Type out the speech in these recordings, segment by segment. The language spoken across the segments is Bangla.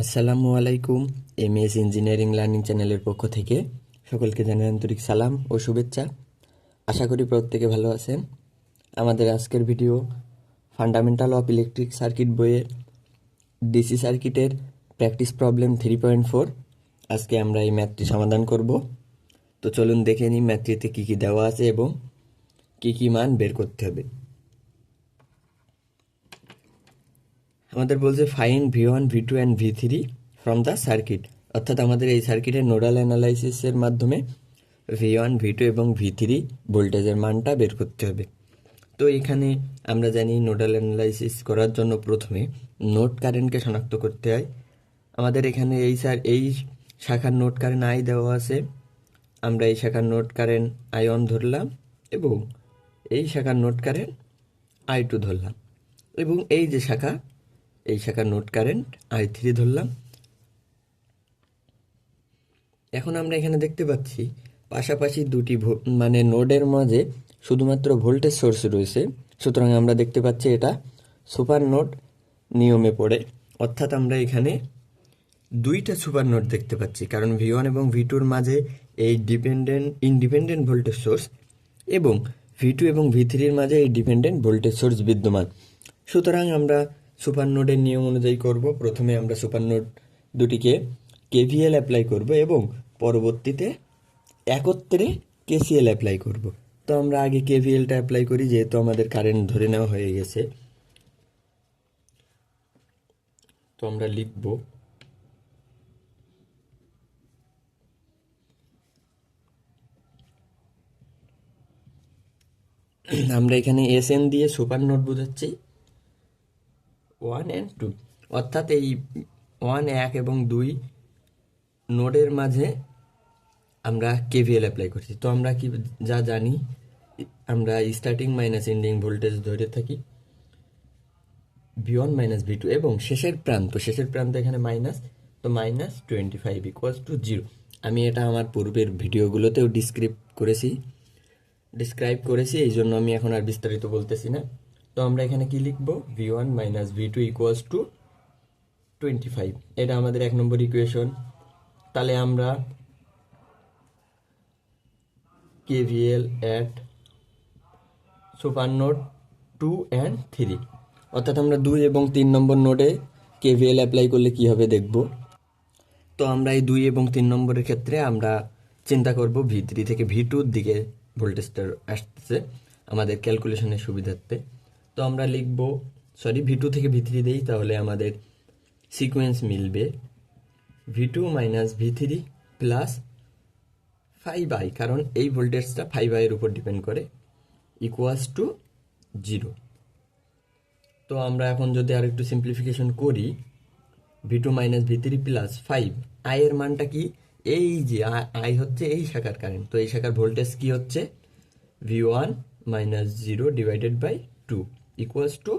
আসসালামু আলাইকুম এম এস ইঞ্জিনিয়ারিং লার্নিং চ্যানেলের পক্ষ থেকে সকলকে জানাই আন্তরিক সালাম ও শুভেচ্ছা। আশা করি প্রত্যেকে ভালো আছেন। আমাদের আজকের video fundamental of electric circuit বইয়ের ডিসি সার্কিটের practice problem three point four আজকে আমরা এই ম্যাথটি সমাধান করব। তো চলুন দেখে নিই ম্যাথটিতে কী কী দেওয়া আছে এবং কী কী মান বের করতে হবে। আমাদের বলছে find V one V two and V three from the circuit অর্থাৎ আমাদের এই সার্কিটের নোডাল অ্যানালাইসিসের মাধ্যমে ভি ওয়ান ভি টু এবং ভি থ্রি ভোল্টেজের মানটা বের করতে হবে। তো এখানে আমরা জানি নোডাল অ্যানালাইসিস করার জন্য প্রথমে নোট কারেন্টকে শনাক্ত করতে হয়। আমাদের এখানে এই স্যার এই শাখার নোট কারেন্ট আই দেওয়া আছে। আমরা এই শাখার নোট কারেন্ট আই ওয়ান ধরলাম এবং এই শাখার নোট কারেন্ট আই টু ধরলাম। এবং এই যে শাখা এই শাখার নোট কারেন্ট আই থ্রি ধরলাম। এখন আমরা এখানে দেখতে পাচ্ছি, পাশাপাশি দুটি মানে নোডের মাঝে শুধুমাত্র ভোল্টেজ সোর্স রয়েছে। সুতরাং আমরা দেখতে পাচ্ছি এটা সুপার নোড নিয়মে পড়ে। অর্থাৎ আমরা এখানে দুইটা সুপার নোড দেখতে পাচ্ছি, কারণ ভি ওয়ান এবং ভি টুর মাঝে এই ডিপেন্ডেন্ট ইনডিপেন্ডেন্ট ভোল্টেজ সোর্স এবং ভি টু এবং ভি থ্রির মাঝে এই ডিপেন্ডেন্ট ভোল্টেজ সোর্স বিদ্যমান। সুতরাং আমরা সুপার নোডের নিয়ম অনুযায়ী করব। প্রথমে আমরা সুপার নোড দুটিকে কেভিএল অ্যাপ্লাই করব এবং পরবর্তীতে একত্রে কেসিএল অ্যাপ্লাই করব। তো আমরা আগে কেভিএলটা অ্যাপ্লাই করি, যেহেতু আমাদের কারেন্ট ধরে নেওয়া হয়ে গেছে। তো আমরা লিখব আমরা এখানে এস এন দিয়ে সুপার নোট বোঝাচ্ছি। One and two. অর্থাৎ এই ওয়ান, এক এবং দুই নোডের মাঝে আমরা কেভিএল অ্যাপ্লাই করছি। তো আমরা কি যা জানি, আমরা স্টার্টিং মাইনাস এন্ডিং ভোল্টেজ ধরে থাকি V one minus V two এবং শেষের প্রান্ত শেষের প্রান্ত এখানে মাইনাস তো minus twenty five equals to zero আমি এটা আমার পূর্বের ভিডিওগুলোতেও ডিসক্রিপ করেছি ডিসক্রাইব করেছি, এই জন্য আমি এখন আর বিস্তারিত বলতেছি না। তো আমরা এখানে কি লিখব? V one minus V two equals to twenty five এটা আমাদের এক নম্বর ইকুয়েশন তাহলে আমরা KVL at super node two and three অর্থাৎ আমরা দুই এবং তিন নম্বর নোডে কেভিএল অ্যাপ্লাই করলে কি হবে দেখব? তো আমরা এই দুই এবং তিন নম্বরের ক্ষেত্রে আমরা চিন্তা করব ভি থেকে ভি টুর দিকে ভোল্টেজটা আসতেছে, আমাদের ক্যালকুলেশনের সুবিধার্থে। তো আমরা লিখব সরি ভি টু থেকে ভি থ্রি দিই, তাহলে আমাদের সিকোয়েন্স মিলবে V two minus V three plus five I কারণ এই ভোল্টেজটা ফাইভ আইয়ের উপর ডিপেন্ড করে ইকুয়ালস টু জিরো তো আমরা এখন যদি আর একটু সিম্পলিফিকেশন করি V two minus V three plus five I এর মানটা কি? এই যে আই হচ্ছে এই শাখার কারেন্ট তো এই শাখার ভোল্টেজ কি হচ্ছে? V one minus zero divided by two equals to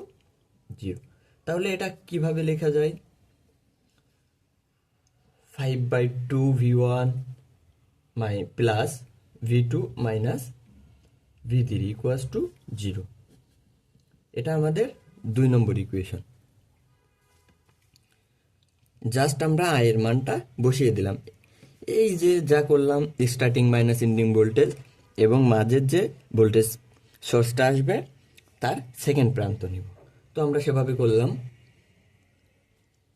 zero তাহলে এটা কীভাবে লেখা যায়? Five by two V one my plus V two minus V three equals to zero এটা আমাদের দুই নম্বর ইকুয়েশন জাস্ট আমরা আয়ের মানটা বসিয়ে দিলাম। এই যে যা করলাম স্টার্টিং মাইনাস এন্ডিং ভোল্টেজ এবং মাঝের যে ভোল্টেজ সোর্সটা আসবে তার সেকেন্ড প্রান্ত নিব। তো আমরা সেভাবে করলাম।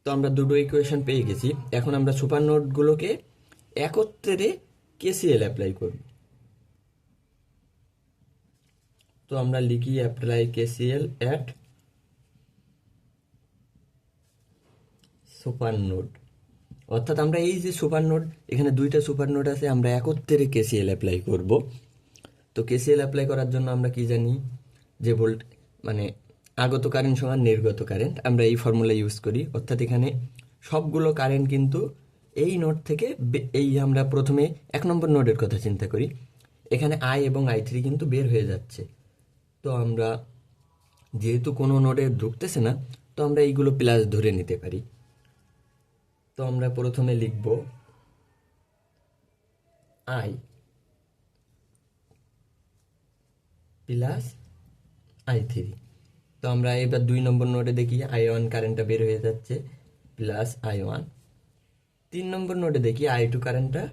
তো আমরা দুটো ইকুয়েশন পেয়ে গেছি। এখন আমরা সুপার নোটগুলোকে একত্রে কেসিএল অ্যাপ্লাই করব। তো আমরা লিখি apply KCL at super node অর্থাৎ আমরা এই যে সুপার নোড এখানে দুইটা সুপার নোড আছে, আমরা একত্রে কেসিএল অ্যাপ্লাই করব। তো কেসিএল অ্যাপ্লাই করার জন্য আমরা কি জানি? যে ভোল্ট মানে আগত কারেন্ট সমান নির্গত কারেন্ট আমরা এই ফর্মুলা ইউজ করি। অর্থাৎ এখানে সবগুলো কারেন্ট কিন্তু এই নোড থেকে এই আমরা প্রথমে এক নম্বর নোডের কথা চিন্তা করি। এখানে আই এবং আই থ্রি কিন্তু বের হয়ে যাচ্ছে। তো আমরা যেহেতু কোনো নোডে ঢুকতেছে না, তো আমরা এইগুলো প্লাস ধরে নিতে পারি। তো আমরা প্রথমে লিখব আই প্লাস আই থ্রি। তো আমরা এবার দুই নম্বর নোটে দেখি আই ওয়ান কারেন্টটা বের হয়ে যাচ্ছে প্লাস আই ওয়ান। তিন নম্বর নোটে দেখি আই টু কারেন্টটা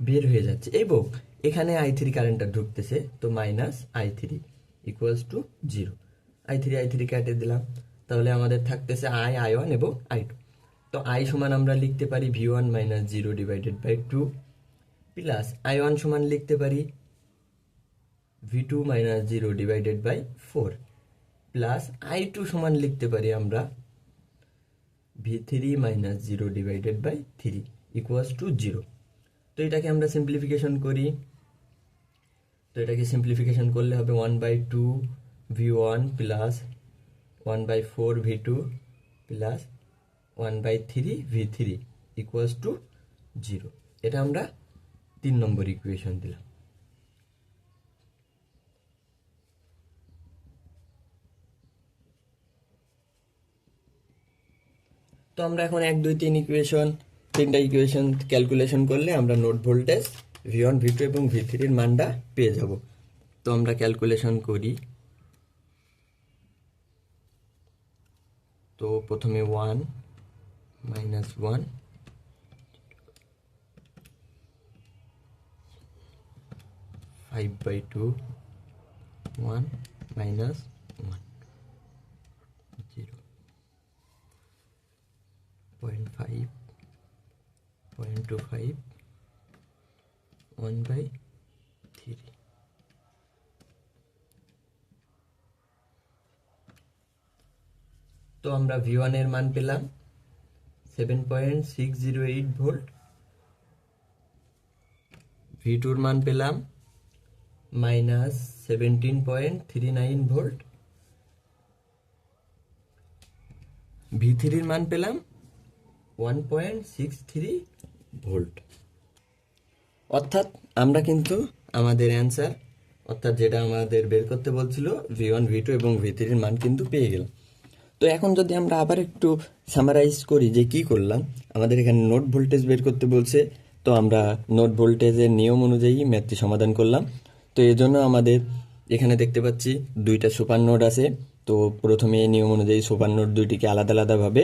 বের হয়ে যাচ্ছে এবং এখানে আই থ্রি কারেন্টটা ঢুকতেছে, তো minus I three equals to zero I three I three কেটে দিলাম, তাহলে আমাদের থাকতেছে আই আই ওয়ান এবং আই টু। তো আই সমান আমরা লিখতে পারি V one minus zero divided by two plus I one সমান লিখতে পারি V two minus zero divided by four plus I two সমান লিখতে পারি আমরা V three minus zero divided by three equals to zero তো এটাকে আমরা সিম্পলিফিকেশন করি। তো এটাকে সিম্পলিফিকেশন করলে হবে one by two V one plus one by four V two plus one by three V three equals to zero এটা আমরা তিন নম্বর ইকুয়েশন দিলাম। তো আমরা এখন এক, দুই, তিন ইকুয়েশন তিনটা ইকুয়েশন ক্যালকুলেশন করলে আমরা node voltage V one V two এবং ভি থ্রির মানটা পেয়ে যাব। তো আমরা ক্যালকুলেশন করি। তো প্রথমে one minus one five by two one minus one zero point five point two five one by three তো আমরা ভি ওয়ানের মান পেলাম seven point six zero eight volt V টুর মান পেলাম minus seventeen point three nine volt V থ্রির মান পেলাম one point six three volt অর্থাৎ আমরা কিন্তু আমাদের অ্যান্সার অর্থাৎ যেটা আমাদের বের করতে বলছিল ভি ওয়ান ভি টু এবং ভি থ্রির মান কিন্তু পেয়ে গেলাম। তো এখন যদি আমরা আবার একটু সামারাইজ করি যে কি করলাম, আমাদের এখানে নোট ভোল্টেজ বের করতে বলছে, তো আমরা নোট ভোল্টেজের নিয়ম অনুযায়ী ম্যাথটি সমাধান করলাম। তো এই জন্য আমাদের এখানে দেখতে পাচ্ছি দুইটা সুপার নোট আছে, তো প্রথমে নিয়ম অনুযায়ী সুপার নোট দুইটিকে আলাদা আলাদাভাবে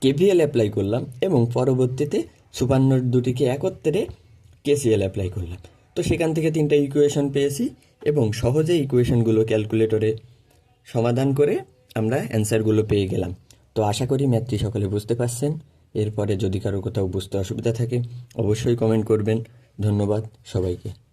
কেভিএল অ্যাপ্লাই করলাম এবং পরবর্তীতে সুপার নোট দুটিকে একত্রে কেসিএল অ্যাপ্লাই করলাম। তো সেখান থেকে তিনটা ইকুয়েশন পেয়েছি এবং সহজে ইকুয়েশনগুলো ক্যালকুলেটরে সমাধান করে আমরা অ্যান্সারগুলো পেয়ে গেলাম। তো আশা করি ম্যাথটি সকলে বুঝতে পারছেন। এরপরে যদি কারও কোথাও বুঝতে অসুবিধা থাকে, অবশ্যই কমেন্ট করবেন। ধন্যবাদ সবাইকে।